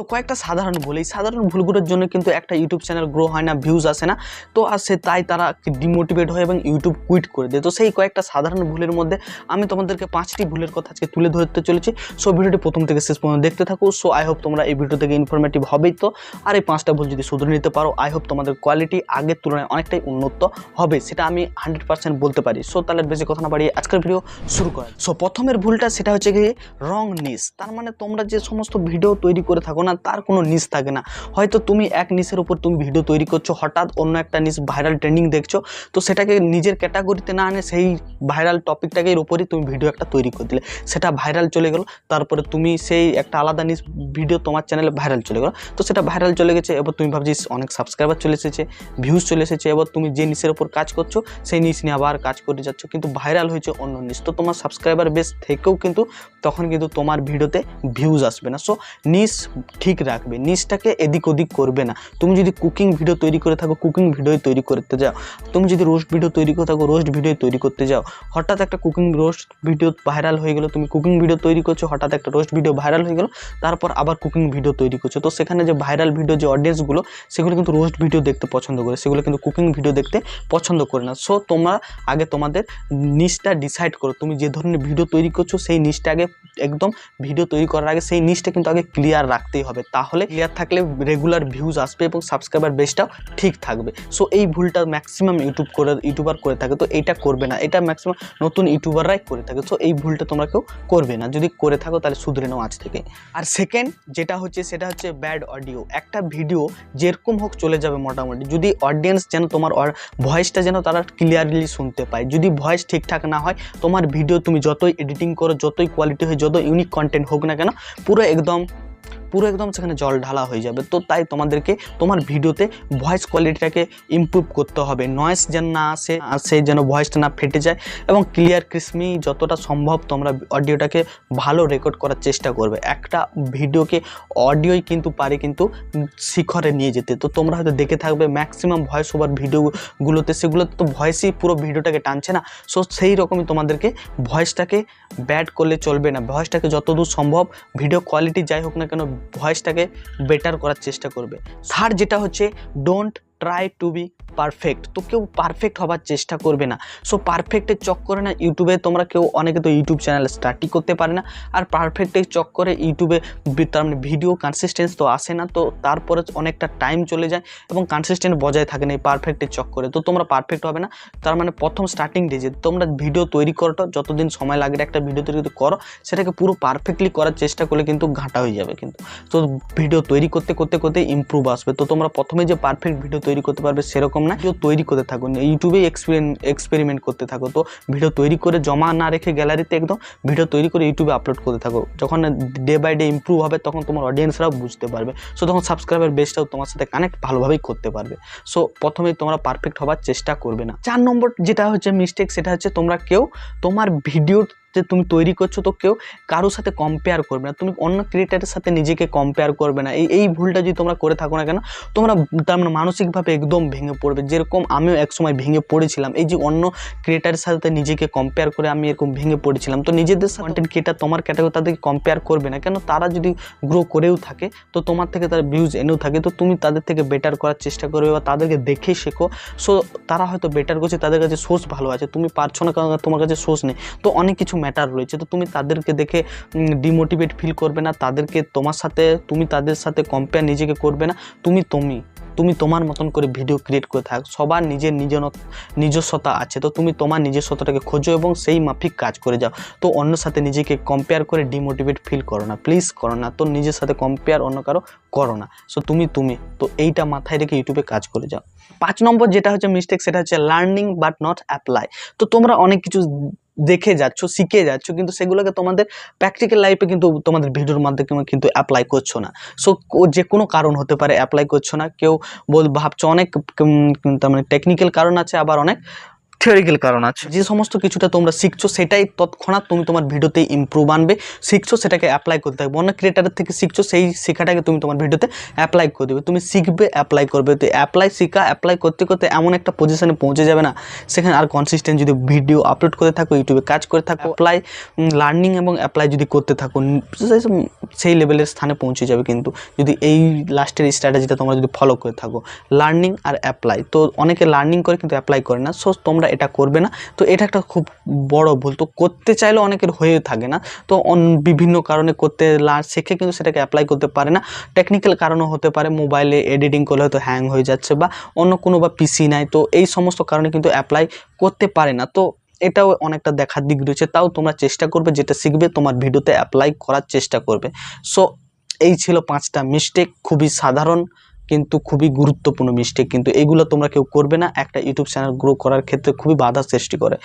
তো কয়েকটা সাধারণ ভুল, এই সাধারণ ভুলগুলোর জন্য কিন্তু একটা ইউটিউব চ্যানেল গ্রো হয় না ভিউজ আসে না। তো আসে তাই তারা ডিমোটিভেট হয় এবং ইউটিউব কুইট করে দেয়। তো সেই কয়েকটা সাধারণ ভুলের মধ্যে আমি তোমাদেরকে পাঁচটি ভুলের কথা আজকে তুলে ধরতে চলেছি। সো ভিডিওটি প্রথম থেকে শেষ পর্যন্ত দেখতে থাকো। সো আই হোপ তোমরা এই ভিডিও থেকে ইনফরমেটিভ হবেই তো। আর এই পাঁচটা ভুল যদি শুধরে নিতে পারো আই হোপ তোমাদের কোয়ালিটি আগের তুলনায় অনেকটাই উন্নত হবে, সেটা আমি হান্ড্রেড পার্সেন্ট বলতে পারি। সো তাহলে বেশি কথা না বাড়িয়ে আজকের ভিডিও শুরু করা সো প্রথমের ভুলটা সেটা হচ্ছে কি রং নিস তার মানে তোমরা যে সমস্ত ভিডিও তৈরি করে থাকো না তার কোনো নিস থাকে না। হয়তো তুমি এক নিসের উপর তুমি ভিডিও তৈরি করছ, হঠাৎ অন্য একটা নিস ভাইরাল ট্রেন্ডিং দেখছ, তো সেটাকে নিজের ক্যাটাগরিতে না আনে সেই ভাইরাল টপিকটাকে উপরই তুমি ভিডিও একটা তৈরি করে দিলে। সেটা ভাইরাল চলে গেল, তারপরে তুমি সেই একটা আলাদা নিস ভিডিও তোমার চ্যানেলে ভাইরাল চলে গেলো। তো সেটা ভাইরাল চলে গেছে, এবার তুমি ভাবছিস অনেক সাবস্ক্রাইবার চলে এসেছে ভিউজ চলে এসেছে, এবার তুমি যে নিসের উপর কাজ করছ, সেই নিস নিয়ে আবার কাজ করে যাচ্ছ, কিন্তু ভাইরাল হয়েছে অন্য নিস তো তোমার সাবস্ক্রাইবার বেস থেকেও কিন্তু তখন কিন্তু তোমার ভিডিওতে ভিউজ আসবে না। সো নিস ঠিক রাখবে নিসটাকে এদিক ওদিক করবে না। তুমি যদি কুকিং ভিডিও তৈরি করে থাকো কুকিং ভিডিও তৈরি করতে যাও। তুমি যদি রোস্ট ভিডিও তৈরি করে থাকো রোস্ট ভিডিও তৈরি করতে যাও। হঠাৎ একটা কুকিং রোস্ট ভিডিও ভাইরাল হয়ে গেলো, তুমি কুকিং ভিডিও তৈরি করছ, হঠাৎ একটা রোস্ট ভিডিও ভাইরাল হয়ে গেলো, তারপর আবার কুকিং ভিডিও তৈরি করছ। তো সেখানে যে ভাইরাল ভিডিও যে অডিয়েন্সগুলো সেগুলো কিন্তু রোস্ট ভিডিও দেখতে পছন্দ করে, সেগুলো কিন্তু কুকিং ভিডিও দেখতে পছন্দ করে না। সো তোমরা আগে তোমাদের নিচটা ডিসাইড করো। তুমি যে ধরনের ভিডিও তৈরি করছ, সেই নিচটা আগে একদম ভিডিও তৈরি করার আগে, সেই নিচটা কিন্তু আগে ক্লিয়ার রাখতেই হবে, তাহলে ক্লিয়ার থাকলে রেগুলার ভিউজ আসবে এবং সাবস্ক্রাইবার বেসটাও ঠিক থাকবে। সো এই ভুলটা ম্যাক্সিমাম ইউটিউব করে ইউটিউবার করে থাকে, তো এইটা করবে না। এটা ম্যাক্সিমাম নতুন ইউটিউবাররাই করে থাকে। সো এই ভুলটা তোমরা কেউ করবে না। যদি করে থাকো, তাহলে শুধরে নাও আজ থেকে। আর সেকেন্ড যেটা হচ্ছে, সেটা হচ্ছে ব্যাড অডিও একটা ভিডিও যেরকম হোক চলে যাবে মোটামুটি। যদি অডিয়েন্স যেন তোমার ভয়েসটা যেন তারা ক্লিয়ারলি শুনতে পায়। যদি ভয়েস ঠিকঠাক না হয়, তোমার ভিডিও তুমি যতই এডিটিং করো, যতই কোয়ালিটি হয়, যত ইউনিক কন্টেন্ট হোক না কেন, পুরো একদম পুরো একদম সেখানে জল ঢালা হয়ে যাবে। তো তাই তোমাদেরকে তোমার ভিডিওতে ভয়েস কোয়ালিটিটাকে ইমপ্রুভ করতে হবে। নয়েস যেন না আসে আসে যেন ভয়েসটা না ফেটে যায় এবং ক্লিয়ার ক্রিসমি যতটা সম্ভব তোমরা অডিওটাকে ভালো রেকর্ড করার চেষ্টা করবে। একটা ভিডিওকে অডিওই কিন্তু পারে কিন্তু শিখরে নিয়ে যেতে। তো তোমরা হয়তো দেখে থাকবে ম্যাক্সিমাম ভয়েস ওভার ভিডিওগুলোতে সেগুলোতে তো ভয়েসই পুরো ভিডিওটাকে টানছে না। সো সেই রকমই তোমাদেরকে ভয়েসটাকে ব্যাড করলে চলবে না। ভয়েসটাকে যতদূর সম্ভব ভিডিও কোয়ালিটি যাই হোক না কেন ভয়েসটাকে বেটার করার চেষ্টা করবে। থার্ড যেটা হচ্ছে don't try to be perfect তো কেউ পারফেক্ট হবার চেষ্টা করবে না। সো পারফেক্টের চক্করে না ইউটিউবে তোমরা কেউ অনেকে তো ইউটিউব চ্যানেল স্টার্টই করতে পারে না। আর পারফেক্টের চক্করে ইউটিউবে তার মানে ভিডিও কনসিস্টেন্স তো আসে না। তো তারপরে অনেকটা টাইম চলে যায় এবং কনসিস্টেন্ট বজায় থাকে না এই পারফেক্টের চক্করে। তো তোমরা পারফেক্ট হবে না। তার মানে প্রথম স্টার্টিং ডেজে তোমরা ভিডিও তৈরি করাটা, যতদিন সময় লাগে একটা ভিডিও তৈরি করো। সেটাকে পুরো পারফেক্টলি করার চেষ্টা করলে কিন্তু ঘাটা হয়ে যাবে কিন্তু। তো ভিডিও তৈরি করতে করতে করতে ইমপ্রুভ আসবে। তো তোমরা প্রথমে যে পারফেক্ট ভিডিও তৈরি করতে পারবে সেরকম না। ভিডিও তৈরি করতে থাকো ইউটিউবেই এক্সপেরিমেন্ট করতে থাকো। তো ভিডিও তৈরি করে জমা না রেখে গ্যালারিতে একদম ভিডিও তৈরি করে ইউটিউবে আপলোড করতে থাকো। যখন ডে বাই ডে ইমপ্রুভ হবে, তখন তোমার অডিয়েন্সরাও বুঝতে পারবে। সো তখন সাবস্ক্রাইবার বেসটাও তোমার সাথে কানেক্ট ভালোভাবেই করতে পারবে। সো প্রথমেই তোমরা পারফেক্ট হবার চেষ্টা করবে না। চার নম্বর যেটা হচ্ছে মিস্টেক সেটা হচ্ছে তোমরা কেউ তোমার ভিডিওর যে তুমি তৈরি করছ তো কেউ কারোর সাথে কম্পেয়ার করবে না। তুমি অন্য ক্রিয়েটারের সাথে নিজেকে কম্পেয়ার করবে না। এই এই ভুলটা যদি তোমরা করে থাকো না কেন, তোমরা তার মানে মানসিকভাবে একদম ভেঙে পড়বে। যেরকম আমিও একসময় ভেঙে পড়েছিলাম। এই যে অন্য ক্রিয়েটারের সাথে নিজেকে কম্পেয়ার করে আমি এরকম ভেঙে পড়েছিলাম। তো নিজেদের কন্টেন্ট ক্রিয়েটার তোমার ক্যাটাগরি তাদেরকে কম্পেয়ার করবে না। কেন? তারা যদি গ্রো করেও থাকে, তো তোমার থেকে তারা ভিউজ এনেও থাকে। তো তুমি তাদের থেকে বেটার করার চেষ্টা করবে বা তাদেরকে দেখে শেখো। সো তারা হয়তো বেটার করছে, তাদের কাছে সোর্স ভালো আছে। তুমি পারছ না কারণ তোমার কাছে সোর্স নেই। তো অনেক কিছু ম্যাটার রয়েছে। তো তুমি তাদেরকে দেখে ডিমোটিভেট ফিল করবে না, তাদেরকে তোমার সাথে, তুমি তাদের সাথে কম্পেয়ার নিজেকে করবে না। তুমি তুমি তুমি তোমার মতন করে ভিডিও ক্রিয়েট করে থাক। সবার নিজের নিজ নিজস্বতা আছে। তো তুমি তোমার নিজস্বতাটাকে খোঁজো এবং সেই মাফিক কাজ করে যাও। তো অন্য সাথে নিজেকে কম্পেয়ার করে ডিমোটিভেট ফিল করো না। প্লিজ করো না। তো নিজের সাথে কম্পেয়ার অন্য কারও করো না। সো তুমি তুমি, তো এইটা মাথায় রেখে ইউটিউবে কাজ করে যাও। পাঁচ নম্বর যেটা হচ্ছে মিস্টেক সেটা হচ্ছে লার্নিং বাট নট অ্যাপ্লাই তো তোমরা অনেক কিছু দেখে যাচ্ছ, শিখে যাচ্ছ, কিন্তু সেগুলোকে তোমাদের প্র্যাকটিক্যাল লাইফে কিন্তু তোমাদের ভিডিওর মাধ্যমে কিন্তু অ্যাপ্লাই করছ না। সো যে কোনো কারণ হতে পারে অ্যাপ্লাই করছ না। কেউ বল, ভাবছ অনেক তার মানে টেকনিক্যাল কারণ আছে, আবার অনেক থিওরিক্যাল কারণ আছে। যে সমস্ত কিছুটা তোমরা শিখছো সেটাই তৎক্ষণাৎ তুমি তোমার ভিডিওতে ইমপ্রুভ আনবে শিখছো সেটাকে অ্যাপ্লাই করতে থাকবে। অন্য ক্রিয়েটারের থেকে শিখছো সেই শেখাটাকে তুমি তোমার ভিডিওতে অ্যাপ্লাই করে দেবে। তুমি শিখবে অ্যাপ্লাই করবে। তো অ্যাপ্লাই শেখা অ্যাপ্লাই করতে করতে এমন একটা পজিশনে পৌঁছে যাবে না সেখানে আর কনসিস্টেন্ট যদি ভিডিও আপলোড করে থাকো ইউটিউবে কাজ করে থাকো অ্যাপ্লাই লার্নিং এবং অ্যাপ্লাই যদি করতে থাকো সেই- সেই লেভেলের স্থানে পৌঁছে যাবে কিন্তু। যদি এই লাস্টের স্ট্র্যাটেজিটা তোমরা যদি ফলো করে থাকো লার্নিং আর অ্যাপ্লাই তো অনেকে লার্নিং করে কিন্তু অ্যাপ্লাই করে না। সো তোমরা এটা করবে না। তো এটা একটা খুব বড় ভুল। তো করতে চাইলেও অনেকের হয়ে থাকে না। তো বিভিন্ন কারণে করতে শেখে কিন্তু সেটাকে অ্যাপ্লাই করতে পারে না। টেকনিক্যাল কারণও হতে পারে। মোবাইলে এডিটিং করলে হয়তো হ্যাং হয়ে যাচ্ছে বা অন্য কোনো বা পিসি নাই। তো এই সমস্ত কারণে কিন্তু অ্যাপ্লাই করতে পারে না। তো এটাও অনেকটা দেখার দিক রয়েছে। তাও তোমরা চেষ্টা করবে, যেটা শিখবে, তোমার ভিডিওতে অ্যাপ্লাই করার চেষ্টা করবে। সো এই ছিল পাঁচটা মিস্টেক খুবই সাধারণ। কিন্তু খুবই গুরুত্বপূর্ণ মিস্টেক। কিন্তু এগুলো তোমরা কেউ করবে না। একটা ইউটিউব চ্যানেল গ্রো করার ক্ষেত্রে খুবই বাধা সৃষ্টি করে।